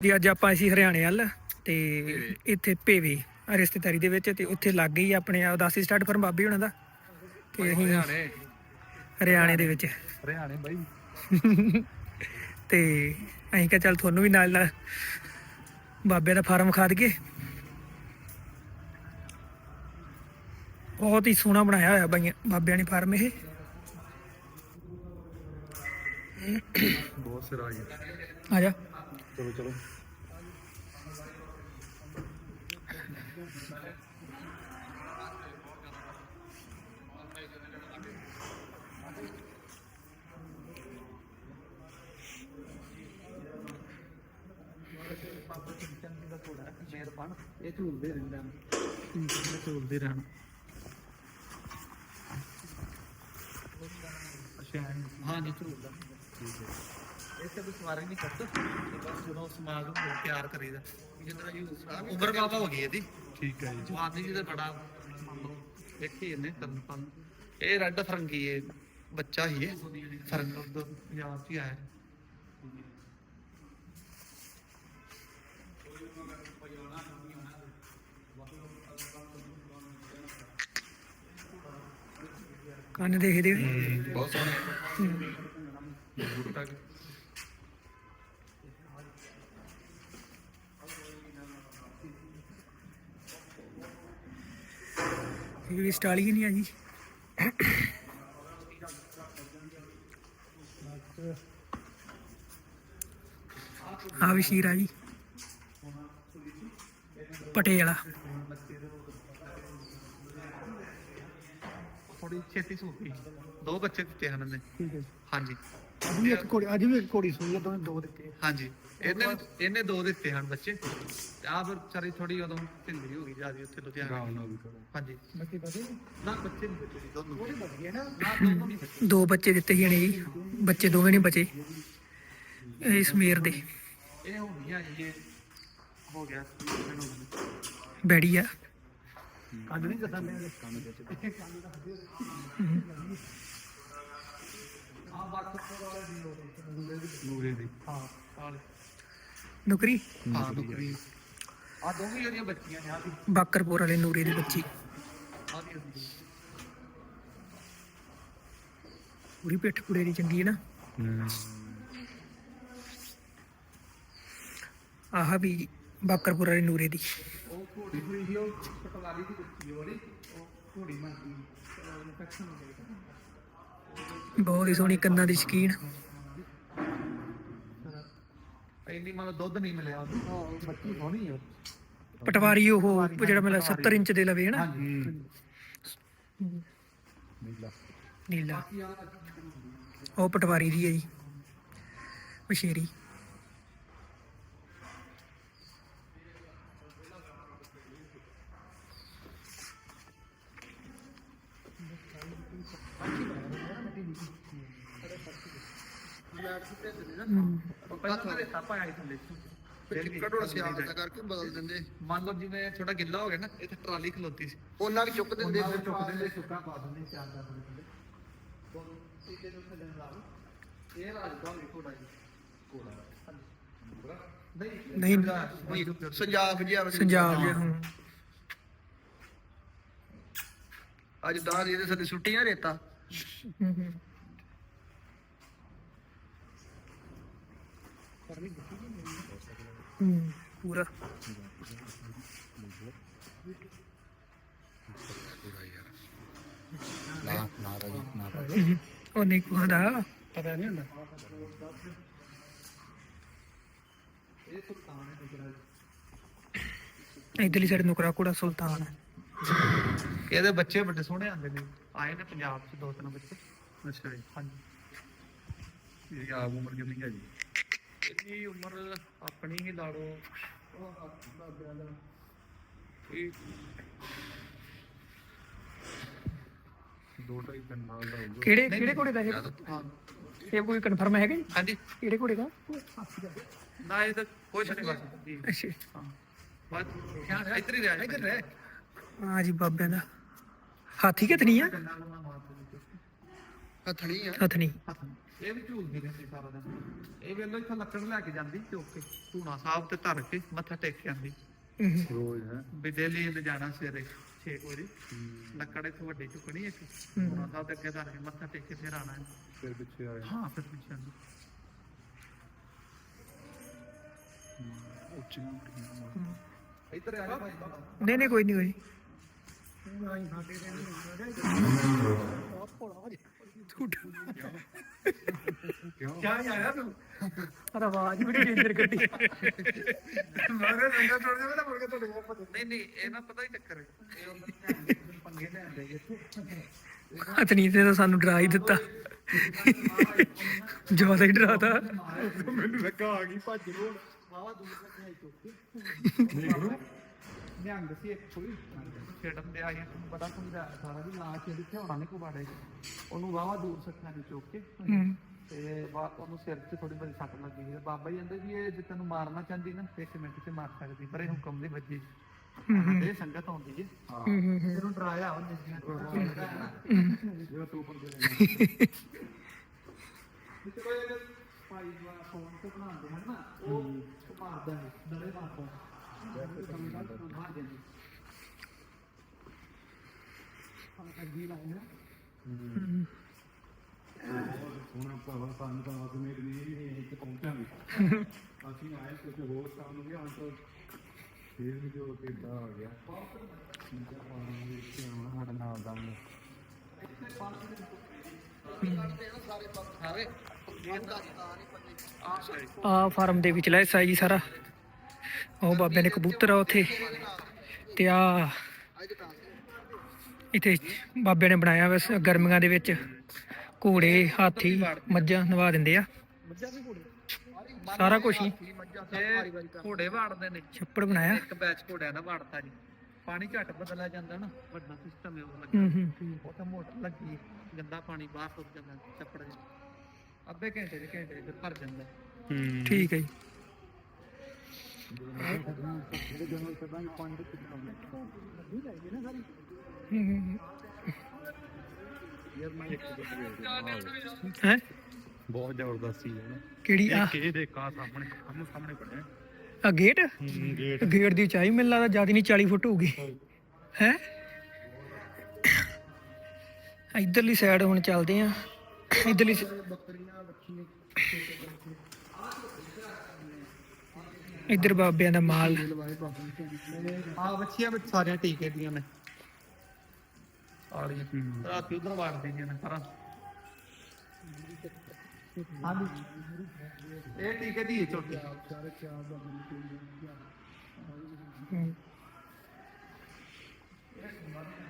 ਜੀ ਅੱਜ ਆਪਾਂ ਅਸੀਂ ਹਰਿਆਣੇ ਵੱਲ ਤੇ ਇੱਥੇ ਭੇਵੇ ਰਿਸ਼ਤੇਦਾਰੀ ਦੇ ਵਿੱਚ ਤੇ ਉੱਥੇ ਲੱਗ ਗਈ ਆਪਣੇ ਉਦਾਸੀ ਸਟਾਰਟ ਫਰਮ ਬਾਬੀ ਹੋਣਾ ਦਾ। ਤੇ ਅਸੀਂ ਹਰਿਆਣੇ। ਹਰਿਆਣੇ ਦੇ ਵਿੱਚ। ਹਰਿਆਣੇ ਬਾਈ। ਤੇ ਅਸੀਂ ਕਿਹਾ ਚੱਲ ਤੁਹਾਨੂੰ ਵੀ ਨਾਲ ਨਾਲ ਬਾਬੇ ਦਾ ਫਾਰਮ ਖਾ ਦਈਏ। ਬਹੁਤ ਹੀ ਸੋਹਣਾ ਬਣਾਇਆ ਹੋਇਆ ਬਾਈਆਂ ਬਾਬਿਆਂ ਨੇ ਫਾਰਮ ਇਹ। ਬਹੁਤ ਸਿਰਾ ਆ ਜਾ। ਚਲੋ ਚਲੋ। ਇਹ ਝੂਲਦੇ ਰਹਿੰਦਾ ਇਹ ਝੂਲਦੇ। ਰਹਿਣ ਅੱਛਾ ਹਾਂ। ਜੀ ਝੂਲਦਾ ਇਹ ਤੇ ਸਵਾਰੀ ਨਹੀਂ ਕਰਦਾ ਬਸ ਜਦੋਂ ਸਮਾਗਮ ਹੋ ਤਿਆਰ ਕਰੀਦਾ। ਜਿੱਦਾਂ ਜੀ ਉਮਰ ਬਾਬਾ ਹੋ ਗਈ ਇਹਦੀ। ਠੀਕ ਹੈ ਜੀ। ਜਵਾਨੀ ਜੀ ਦਾ ਬੜਾ ਮੰਨ ਲਓ ਵੇਖੀ ਇਹਨੇ ਕਰਨ ਪਨ ਇਹ ਰੈੱਡ ਫਰੰਗੀ ਇਹ ਬੱਚਾ ਹੀ ਇਹ ਫਰੰਗ ਤੋਂ ਪੰਜਾਬ ਚ ਹੀ ਆਇਆ। ਕੰਨ ਦੇਖਦੇ ਹੋ? ਬਹੁਤ ਸੋਹਣਾ। ਵੀ ਸਟਾਲੀ ਨਹੀਂ ਆ ਜੀ ਆ ਵੀ ਸ਼ੀਰ ਆ ਜੀ। ਪਟੇਲਾ ਥੋੜੀ ਛੇਤੀ ਸੂਪੀ ਦੋ। ਬੱਚੇ ਦਿੱਤੇ ਹਨ ਹੈ ਹਾਂਜੀ। ਅੱਜ ਵੀ ਇੱਕ ਘੋੜੀ ਅੱਜ ਵੀ ਇੱਕ ਘੋੜੀ ਸੂਈ ਆ ਦੋਵੇਂ ਦੋ ਦਿੱਤੇ ਹਾਂਜੀ। ਇਹਨੇ ਇਹਨੇ ਦੋ ਦਿੱਤੇ ਹਨ ਬੱਚੇ। ਆ ਫਿਰ ਚਾਰੀ ਥੋੜੀ ਉਦੋਂ ਢਿੱਲੀ ਹੋ ਗਈ ਜਿਆਦੀ ਉੱਥੇ ਲੁਧਿਆਣਾ ਹਾਂਜੀ। ਬੱਚੇ ਬਦੇ ਨਾ? ਬੱਚੇ ਨਹੀਂ ਬੱਚੇ ਦੋਨੋਂ ਵਧੀਆ ਨਾ? ਨਾ ਦੋਨੋਂ ਨਹੀਂ ਦੋ ਬੱਚੇ ਦਿੱਤੇ ਸੀ ਨੇ ਜੀ। ਬੱਚੇ ਦੋਵੇਂ ਨਹੀਂ ਬਚੇ। ਇਹ ਸਮੀਰ ਦੇ। ਇਹ ਹੋ ਗਿਆ ਇਹ ਹੋ ਗਿਆ। ਮੈਨੂੰ ਬੈੜੀ ਆ। ਕੰਨ ਨਹੀਂ ਜਦਾਂ ਮੈਂ ਕੰਨ ਦੇ ਆ ਬਾਕਸ ਵਾਲੇ ਦੀ। ਉਹ ਨੂਰੇ ਦੀ ਹਾਂ ਕਾਲੇ ਨੁਕਰੀ। ਹਾਂ ਨੂਰੀ ਆ ਦੋਵੇਂ ਜਿਹੜੀਆਂ ਬੱਚੀਆਂ ਨੇ ਆ ਦੀ ਬਾਕਰਪੁਰ ਵਾਲੇ ਨੂਰੇ ਦੀ ਬੱਚੀ। ਆ ਪੂਰੀ ਪਿੱਠ ਪੁੜੇ ਦੀ ਚੰਗੀ ਹੈ ਨਾ? ਆਹ ਵੀ ਬਾਕਰਪੁਰ ਵਾਲੇ ਨੂਰੇ ਦੀ। ਉਹ ਘੋੜੀ ਹੋਈ ਸੀ ਉਹ ਪਟਵਾਰੀ ਦੀ ਬੱਚੀ ਉਹਦੀ। ਉਹ ਘੋੜੀ ਮੰਗੀ ਇਨਫੈਕਸ਼ਨ ਹੋ ਗਈ ਬਹੁਤ ਹੀ ਸੋਹਣੀ ਕੰਨਾਂ ਦੀ ਸ਼ਕੀਨ। ਇੰਨੀ ਮਤਲਬ ਦੁੱਧ ਨਹੀਂ ਮਿਲਿਆ। ਉਹਨੂੰ ਬੱਚੀ ਸੋਹਣੀ ਹੈ ਪਟਵਾਰੀ ਉਹ ਜਿਹੜਾ ਮਤਲਬ 70 ਇੰਚ ਦੇ ਲਵੇ ਹੈ ਨਾ ਹਾਂਜੀ। ਨੀਲਾ। ਉਹ ਪਟਵਾਰੀ ਦੀ ਹੈ ਜੀ। ਮਸ਼ੇਰੀ ਉਹ ਪਹਿਲਾਂ ਤਾਂ ਰੇਤਾ ਪਾਇਆ ਸੀ ਥੱਲੇ ਕਟੋੜਾ ਸਿਆਲ ਦਾ ਕਰਕੇ ਬਦਲ ਦਿੰਦੇ ਮੰਨ ਲਓ ਜਿਵੇਂ ਥੋੜਾ ਗਿੱਲਾ ਹੋ ਗਿਆ ਨਾ ਇੱਥੇ ਟਰਾਲੀ ਖਲੋਤੀ ਸੀ ਉਹਨਾਂ ਵੀ ਚੁੱਕ ਦਿੰਦੇ ਉਹਨਾਂ ਫਿਰ ਨੂੰ ਚੁੱਕ ਪਾ ਦਿੰਦੇ ਸੁੱਕਾ ਪਾ ਦਿੰਦੇ ਚਾਰ ਦਾ ਥੱਲੇ ਤੀਜੇ ਨੂੰ ਥੱਲੇ ਲਾ ਲਓ ਇਹ ਰਾਜ ਦਾ ਵੀ ਘੋੜਾ ਜੀ ਘੋੜਾ ਨਹੀਂ ਨਹੀਂ ਦਿੰਦੇ। ਸੰਜਾਬ ਜਿਹਾ ਸੰਜਾਬ ਜਿਹਾ ਹੁਣ ਅੱਜ ਦਾਦ ਇਹਦੇ ਸਾਡੇ ਸੁੱਟੀਆਂ ਰੇਤਾ ਹੂੰ ਹੂੰ ਹੂੰ ਪੂਰਾ। ਹੂੰ, ਉਹ ਨਹੀਂ ਕੁਹਦਾ ਪਤਾ ਨਹੀਂ ਹੁੰਦਾ। ਇਹ ਸੁਲਤਾਨ ਹੈ ਜਿਹੜਾ ਇਧਰਲੀ ਸਾਈਡ ਨੁਕਰਾ ਕੋੜਾ ਸੁਲਤਾਨ ਹੈ। ਇਹਦੇ ਬੱਚੇ ਵੱਡੇ ਸੋਹਣੇ ਆਉਂਦੇ ਨੇ। ਆਏ ਨੇ ਪੰਜਾਬ ਚ ਦੋ ਤਿੰਨ ਬੱਚੇ। ਅੱਛਾ ਜੀ। ਹਾਂਜੀ। ਇਹ ਆਪ ਉਮਰ ਕਿੰਨੀ ਹੈ ਜੀ? ਇਹਦੀ ਉਮਰ ਆਪਣੀ ਹੀ ਲਾ ਲਓ। ਉਹ ਬਾਬਿਆਂ ਦਾ। ਇਹ ਦੋ ਢਾਈ ਤਿੰਨ ਨਾਲ ਦਾ ਹੋਊਗਾ। ਕਿਹੜੇ ਕਿਹੜੇ ਘੋੜੇ ਦਾ ਇਹ? ਹਾਂ। ਇਹ ਕੋਈ ਕਨਫਰਮ ਹੈਗਾ ਜੀ ਹਾਂਜੀ। ਕਿਹੜੇ ਘੋੜੇ ਦਾ? ਨਾ ਇਹ ਤਾਂ ਕੁਛ ਨਹੀਂ ਬਸ। ਅੱਛਾ। ਹਾਂ। ਬਸ ਇੱਧਰ ਹੀ ਰਹਿ। ਇੱਧਰ ਰਹਿ। ਹਾਂ ਜੀ ਬਾਬਿਆਂ ਦਾ। ਹਾਥੀ ਕਿਤਨੀ ਆ? ਹਥਣੀ ਆ। ਹਥਨੀ ਹੱਥ ਇਹ ਵੀ ਝੂਲਦੀ ਰਹਿੰਦੀ ਸਾਰਾ ਦਿਨ। ਇਹ ਵੇਲੋ ਇੱਥੋਂ ਲੱਕੜ ਲੈ ਕੇ ਜਾਂਦੀ ਚੁੱਕ ਕੇ ਧੂਣਾ ਸਾਹਿਬ ਤੇ ਧਰ ਕੇ ਮੱਥਾ ਟੇਕ ਕੇ ਆਂਦੀ ਰੋਜ਼ ਹੈ? ਵੀ ਡੇਲੀ ਇਹਨੇ ਜਾਣਾ ਸਵੇਰੇ 6 ਵਜੇ। ਲੱਕੜ ਇੱਥੋਂ ਵੱਡੀ ਚੁੱਕਣੀ ਇੱਕ। ਧੂਣਾ ਸਾਹਿਬ ਦੇ ਅੱਗੇ ਧਰ ਕੇ ਮੱਥਾ ਟੇਕ ਕੇ ਫਿਰ ਆਣਾ ਹੈ। ਫਿਰ ਪਿੱਛੇ ਆਏ। ਹਾਂ ਫਿਰ ਪਿੱਛੇ ਆਂਦੀ ਇੱਧਰ ਆ ਜਾ ਭਾਈ ਨਹੀਂ ਨਹੀਂ ਕੋਈ ਨਹੀਂ ਕੋਈ ਝੂਠ। ਕਿਉਂ? ਕਿਆ ਆਇਆ ਤੂੰ ਆਵਾਜ਼ ਬੜੀ ਡੇਂਜਰ ਕੱਢੀ ਮਾਰੇ ਰੰਗਾ ਛੋੜ ਜਾਵੇ ਨਾ ਮੁੜ ਕੇ ਤੁਹਾਡੇ ਕੋਲ ਨਹੀਂ ਨਹੀਂ ਇਹ ਨਾ ਪਤਾ ਹੀ ਚੱਕਰ ਹੈ। ਇਹ ਉਹਨਾਂ ਪੰਗੇ ਲੈਂਦੇ ਇੱਥੇ। ਹਤਨੀ ਤੇ ਤਾਂ ਸਾਨੂੰ ਡਰਾ ਹੀ ਦਿੱਤਾ। ਜ਼ਿਆਦਾ ਹੀ ਡਰਾਤਾ ਮੈਨੂੰ ਲੱਗਾ ਆ ਗਈ ਭੱਜ ਰੋੜ ਵਾਵਾ ਦੂਰ ਤੱਕ ਆਈ ਚੁੱਕੀ ਨਿਹੰਗ ਸੀ ਇੱਕ ਕੋਈ। ਛੇੜਨ ਦੇ ਆਇਆ ਤੁਹਾਨੂੰ ਪਤਾ ਸਮਝਾਇਆ ਸਾਰਾ ਵੀ ਨਾ ਛੇੜੀ ਤੇ ਹੋਣਾ ਨਹੀਂ ਕੋ ਬਾੜੇ ਉਹਨੂੰ ਵਾਵਾ ਦੂਰ ਸੱਖਾਂ ਦੀ ਚੁੱਕ ਕੇ ਤੇ ਬਾ ਉਹਨੂੰ ਸਿਰ 'ਚ ਥੋੜੀ ਬੜੀ ਸੱਟ ਲੱਗੀ ਹੈ ਬਾਬਾ ਜੀ ਕਹਿੰਦੇ ਵੀ ਇਹ ਜੇ ਤੈਨੂੰ ਮਾਰਨਾ ਚਾਹੁੰਦੀ ਨਾ ਤੇ ਇੱਕ ਮਿੰਟ 'ਚ ਮਾਰ ਸਕਦੀ ਪਰ ਇਹ ਹੁਕਮ ਦੀ ਵੱਜੀ। ਇਹ ਸੰਗਤ ਆਉਂਦੀ ਹੈ। ਹਮ, ਹਮ। ਇਹਨੂੰ ਡਰਾਇਆ ਉਹਨੇ ਜਿਹੜਾ ਤੂੰ ਬੰਦੇ ਨੇ ਵਿੱਚ ਕੋਈ ਭਾਈ ਦਾ ਫੋਨ ਤੇ ਬਣਾਉਂਦੇ ਹਨ ਨਾ ਉਹ ਮਾਰਦਾ ਹੈ ਡਰੇ ਮਾਰਦਾ ਹੈ। ਮਾਰ ਦਿੰਦੀ। ਹਾਂ। ਅੱਗੀ ਲਾਇਆ ਸੋਹਣਾ ਭਰਾਵਾ ਸਾਨੂੰ ਤਾਂ ਆਸ ਮੇਰ ਨਹੀਂ ਇਹ ਇੱਥੇ ਪਹੁੰਚਾਂਗੇ ਅਸੀਂ ਆਏ ਕੁਝ ਹੋਰ ਕੰਮ ਵੀ ਹਾਂ ਤਾਂ ਫਿਰ ਵੀ ਜੋ ਕਿੱਦਾਂ ਆ ਗਿਆ। ਮੈਂ ਪਾਣੀ ਵਿੱਚ ਆਉਣਾ ਸਾਡਾ ਨਾਲ ਦਾ ਮੈਂ ਸਾਰੇ ਆ ਫਾਰਮ ਦੇ ਵਿਚਲਾ ਹਿੱਸਾ ਜੀ ਸਾਰਾ। ਉਹ ਬਾਬੇ ਨੇ ਕਬੂਤਰ ਆ ਉੱਥੇ। ਤੇ ਆ ਇੱਥੇ ਬਾਬੇ ਨੇ ਬਣਾਇਆ ਵੈਸ ਗਰਮੀਆਂ ਦੇ ਵਿੱਚ। ਘੋੜੇ ਹਾਥੀ ਮੱਝਾਂ ਨਵਾ ਦਿੰਦੇ ਆ। ਮੱਝਾਂ ਵੀ ਘੋੜੇ? ਸਾਰਾ ਕੁਝ ਹੀ। ਘੋੜੇ ਵਾੜਦੇ ਨੇ। ਛੱਪੜ ਬਣਾਇਆ। ਇੱਕ ਬੈਚ ਘੋੜਿਆਂ ਦਾ ਵਾੜਤਾ ਜੀ। ਪਾਣੀ ਘੱਟ ਬਦਲਿਆ ਜਾਂਦਾ ਨਾ ਵੱਡਾ ਸਿਸਟਮ ਹੈ ਉਹ ਲੱਗਾ ਹੂੰ ਹੂੰ। ਉਹ ਤਾਂ ਮੋਟਰ ਲੱਗੀ ਗੰਦਾ ਪਾਣੀ ਬਾਹਰ ਸੁੱਕ ਜਾਂਦਾ ਚੱਪੜ ਚ ਅੱਧੇ ਘੰਟੇ ਦੇ ਘੰਟੇ ਚ ਭਰ ਜਾਂਦਾ। ਠੀਕ ਹੈ ਜੀ। ਹੂੰ, ਹੈਂ ਬਹੁਤ ਜ਼ਬਰਦਸਤ ਸੀ ਨਾ ਕਿਹੜੀ? ਆ ਇਹ ਦੇਖਾ ਸਾਹਮਣੇ ਸਾਹਮਣੇ ਸਾਹਮਣੇ ਪੜਿਆ ਆ ਗੇਟ ਗੇਟ ਗੇਟ ਦੀ ਉਚਾਈ ਮੈਨੂੰ ਲੱਗਦਾ ਜ਼ਿਆਦਾ ਨਹੀਂ 40 ਫੁੱਟ ਹੋਊਗੀ। ਹੈ? ਇਧਰਲੀ ਸਾਈਡ ਹੁਣ ਚੱਲਦੇ ਆ ਇਧਰਲੀ ਇਧਰ ਬਾਬਿਆਂ ਦਾ ਮਾਲ। ਆ ਬੱਚੀਆਂ ਵਿੱਚ ਸਾਰੀਆਂ ਟੀਕੇ ਦੀਆਂ ਨੇ। ਆਲੀਆਂ ਰਾਤੀ ਉਧਰ ਨੇ ਇਹ ਟੀਕੇ ਦੀ ਹੈ ਛੋਟੀ ਹੂੰ।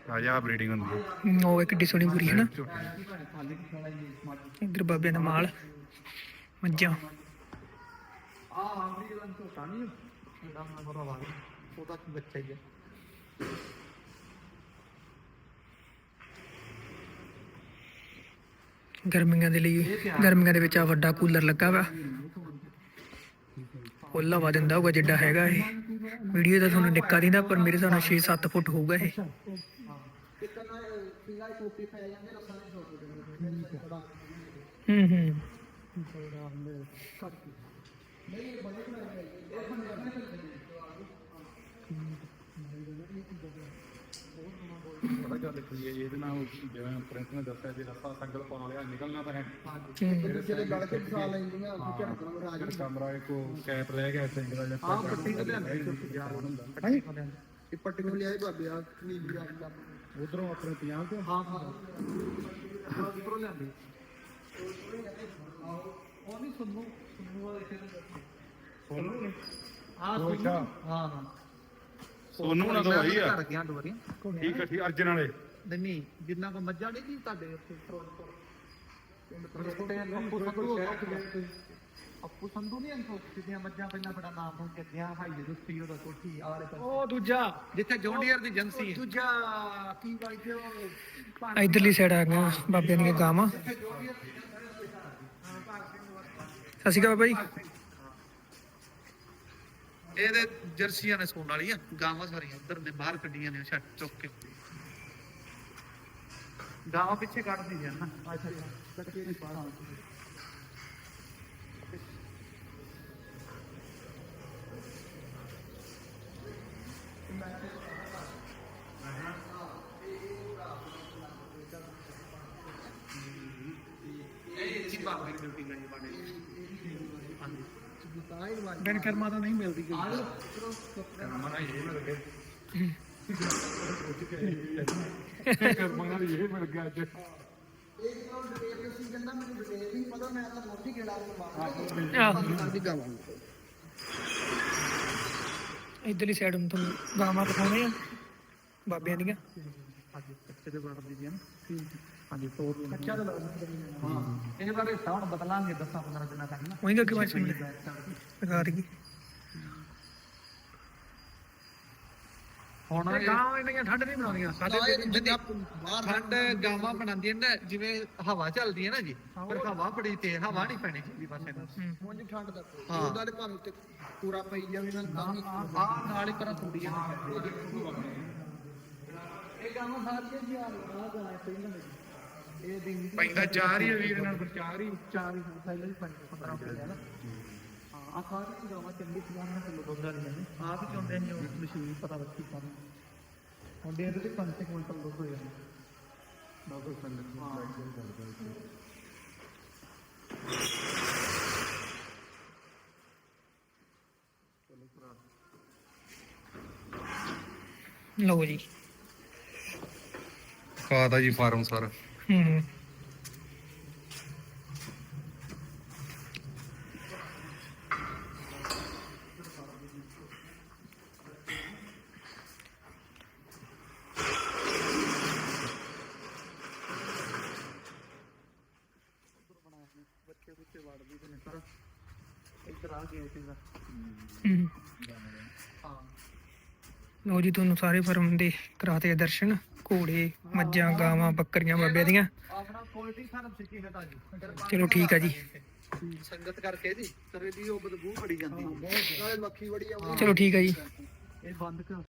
ਰਾਜਾ ਬਰੀਡਿੰਗ ਹੁੰਦੀ ਹੈ ਹੂੰ, ਉਹ ਇੱਕ ਡੀ ਸੋਹਣੀ ਪੂਰੀ ਹੈ ਨਾ। ਇਧਰ ਬਾਬਿਆਂ ਦਾ ਮਾਲ। ਮੱਝਾਂ। ਆ ਆਮਰੀ ਜਿਹੜਾ ਝੋਟਾ ਨਹੀਂ ਉਹਦਾ ਮੈਂ ਬੜਾ ਵਾਗ ਉਹਦਾ ਕੀ ਬੱਚਾ ਹੀ ਹੈ ਗਰਮੀਆਂ ਦੇ ਲਈ, ਗਰਮੀਆਂ ਦੇ ਵਿੱਚ ਆ ਵੱਡਾ ਕੂਲਰ ਲੱਗਾ ਵਾ। ਉਹ ਹਵਾ ਦਿੰਦਾ ਹੋਊਗਾ ਜਿੱਡਾ ਹੈਗਾ ਇਹ। ਵੀਡੀਓ ਦਾ ਤੁਹਾਨੂੰ ਨਿੱਕਾ ਦਿੰਦਾ, ਪਰ ਮੇਰੇ ਹਿਸਾਬ ਨਾਲ 6-7 ਫੁੱਟ ਹੋਊਗਾ ਇਹ। ਹੂੰ ਹੂੰ। ਪਤਾ ਗੱਲ ਕੀ ਹੈ ਇਹਦੇ ਨਾਲ ਜਿਵੇਂ ਪ੍ਰਿੰਸ ਨੇ ਦੱਸਿਆ ਜੇ ਰਸਾ ਸੰਗਲ ਪਾ ਲਿਆ ਨਿਕਲਣਾ ਤਾਂ ਹੈ ਹੂੰ। ਜਿਹੜੇ ਗਲ ਕੇ ਫਸਾ ਲੈਂਦੀਆਂ ਉਹ ਝੜਕਣ ਰਾਜ ਫਿਰ ਕਮਰਾ ਇੱਕੋ ਕੈਪ ਰਹਿ ਗਿਆ ਸਿੰਗਲ ਦਾ ਆ ਪੱਟੀ ਤੇ ਲਿਆਂਦੀ ਯਾਰ ਹੁੰਦਾ। ਇਹ ਪੱਟੀ ਨੂੰ ਲਿਆਏ ਬਾਬੇ ਆ ਨੀਲੀ ਆ ਦਾ ਉਧਰੋਂ ਆਪਣੇ ਪੰਜਾਬ ਤੋਂ? ਹਾਂ ਹਾਂ। ਹਾਂ ਉਪਰੋਂ ਲਿਆਂਦੀ। ਉਹ ਨਹੀਂ ਸੁਣੂ ਸੁਣੂ ਵਾਲੇ ਸੋਨੂ? ਹਾਂ ਸੁਣੂ। ਹਾਂ ਹਾਂ। ਸੋਨੂ ਨਾਲ ਦਵਾਈ ਆ। ਘਰ ਗਿਆ ਦੁਬਾਰੀ ਠੀਕ ਹੈ ਠੀਕ ਅਰਜਨ ਵਾਲੇ। ਨਹੀਂ ਜਿੰਨਾ ਕੋ ਮੱਝਾਂ ਨਹੀਂ ਜੀ ਤੁਹਾਡੇ ਉੱਥੇ ਫਿਰੋਜ਼ਪੁਰ। ਅੱਪੂ ਸੰਧੂ ਨਹੀਂ ਅੰਕੋ ਜਿਹਦੀਆਂ ਮੱਝਾਂ ਪਹਿਲਾਂ ਬੜਾ ਨਾਮ ਹੋ ਗਿਆ ਹਾਈ ਦੇ ਉੱਤੇ ਉਹਦਾ ਕੋਠੀ ਆ ਵਾਲੇ ਪਾਸੇ। ਉਹ ਦੂਜਾ। ਜਿੱਥੇ ਜੌਂਡੀਅਰ ਦੀ ਏਜੰਸੀ ਹੈ। ਦੂਜਾ ਕੀ ਬਾਈਦੇ ਉਹ? ਇਧਰਲੀ ਸਾਈਡ ਆ ਗਿਆ ਬਾਬਿਆਂ ਦੀਆਂ ਗਾਵਾਂ। ਸਤਿ ਸ਼੍ਰੀ ਅਕਾਲ ਬਾਬਾ ਜੀ। ਇਹਦੇ ਜਰਸੀਆਂ ਨੇ ਸੋਣ ਵਾਲੀਆਂ ਗਾਵਾਂ ਸਾਰੀਆਂ ਅੰਦਰ ਦੇ ਬਾਹਰ ਕੱਢੀਆਂ ਨੇ ਛੱਟ ਚੁੱਕ ਕੇ। ਗਾਵਾਂ ਪਿੱਛੇ ਕੱਢਦੀ ਜਾਂ ਨਾ। ਅੱਛਾ ਕੱਟੇ ਨਹੀਂ ਪਾ ਇਹ ਜੀ ਬਾਬੇ ਦੀ ਡਿਊਟੀ ਨਹੀਂ ਬਣੇ ਬਿਨ ਕਰਮਾ ਤਾਂ ਨਹੀਂ ਮਿਲਦੀ ਕਰਮਾਂ ਦੀ ਇਹ ਮਿਲ ਗਿਆ ਅੱਜ ਇੱਕ ਵਾਰ ਡਿਬੇਟ ਸੀ ਕਹਿੰਦਾ ਮੈਨੂੰ ਡਿਬੇਟ ਨਹੀਂ ਪਤਾ ਮੈਂ ਤਾਂ ਮੋਟੀ ਗੇੜਾ ਮਾਰਦਾ ਆਹ, ਇਧਰਲੀ ਸਾਈਡ ਨੂੰ ਤੁਹਾਨੂੰ ਗਾਵਾਂ ਦਿਖਾਉਣੇ ਆ। ਬਾਬਿਆਂ ਦੀਆਂ। ਹਾਂਜੀ ਕੱਚੇ ਦੇ ਬਣ ਦੀ ਨਾ ਹਾਂਜੀ ਤੋੜ ਕੱਚਾ ਦਾ ਹਾਂ ਇਹ ਬਾਰੇ ਸਾਉਣ ਬਦਲਾਂਗੇ 10 15 ਦਿਨਾਂ ਤੱਕ ਨਾ। ਉਹੀ ਅੱਗੇ ਵਾਚ ਲਗਾ ਰਹੀ ਹੁਣ ਗਾਵਾਂ ਇੰਨੀਆਂ ਠੰਡ ਨਹੀਂ ਬਣਾਉਂਦੀਆਂ। ਜਿੰਨਾ ਬਾਹਰ ਠੰਡ ਗਾਵਾਂ ਬਣਾਉਂਦੀਆਂ ਨੇ ਜਿਵੇਂ ਹਵਾ ਚੱਲਦੀ ਹੈ ਨਾ ਜੀ ਪਰ ਹਵਾ ਬੜੀ ਤੇ ਹਵਾ ਨਹੀਂ ਪੈਣੀ ਚਾਹੀਦੀ ਬਸ ਇਹਨਾਂ ਹੁਣ ਠੰਡ ਦਾ ਉਹਦਾ ਦੇ ਭਾਵੇਂ ਤੇ ਪੂਰਾ ਪਈ ਜਾਵੇ ਨਾ ਨਾਲ ਹੀ ਇਹ ਗਾਵਾਂ ਸਾਰੀਆਂ ਜੀ ਆ ਪਹਿਲਾਂ ਇਹ ਦਿਨ ਪੈਂਦਾ ਚਾਰ ਹੀ ਵੀਰ ਨਾਲ। ਚਾਰ ਹੀ ਚਾਰ ਹੀ ਪਹਿਲਾਂ ਹੀ 15 ਰੁਪਏ ਨਾ। ਹਾਂ ਆ ਸਾਰੀ ਗਾਵਾਂ ਚੰਗੀ ਪੰਜਾਹ ਨਾਲ ਕਿਲੋ ਦੁੱਧ ਵਾਲੀਆਂ ਨੇ ਆਪ ਹੀ ਚੁੰਦੇ ਨੇ ਉਹ ਮਸ਼ੀਨ ਪਤਾ ਲੱਗੀ ਸਾਨੂੰ ਹੁਣ ਦੇ ਇਹਦੇ ਤੇ 5 ਕੁਇੰਟਲ ਦੁੱਧ ਹੋ। ਜਾਂਦਾ ਬਾਬਾ ਸੰਗਤ ਨੂੰ ਲਾਈਕ ਕਰਦਾ ਲਓ ਜੀ। ਕਾਦਾ ਜੀ ਫਾਰਮ ਸਾਰਾ। ਹੂੰ ਬੱਚੇ ਬੱਚੇ ਵੜਦੀ ਤੇ ਨੇ ਪਰ ਇੱਧਰ ਆ ਗਏ ਸੀਗਾ ਹੂੰ ਲਓ ਜੀ ਤੁਹਾਨੂੰ ਸਾਰੇ ਫਰਮ ਦੇ ਕਰਾਤੇ ਦਰਸ਼ਨ ਘੋੜੇ ਮੱਝਾਂ ਗਾਵਾਂ ਬੱਕਰੀਆਂ ਬਾਬਿਆਂ ਦੀਆਂ। ਆਪਣਾ ਫਾਰਮ ਹੈ ਚਲੋ ਠੀਕ ਆ ਜੀ। ਸੰਗਤ ਕਰਕੇ ਜੀ ਤਰੇ ਦੀ ਉਹ ਬਦਬੂ ਬੜੀ ਜਾਂਦੀ। ਨਾਲੇ ਮੱਖੀ ਬੜੀ ਆਉਂਦੀ। ਚਲੋ ਠੀਕ ਆ ਜੀ। ਇਹ ਬੰਦ ਕਰ।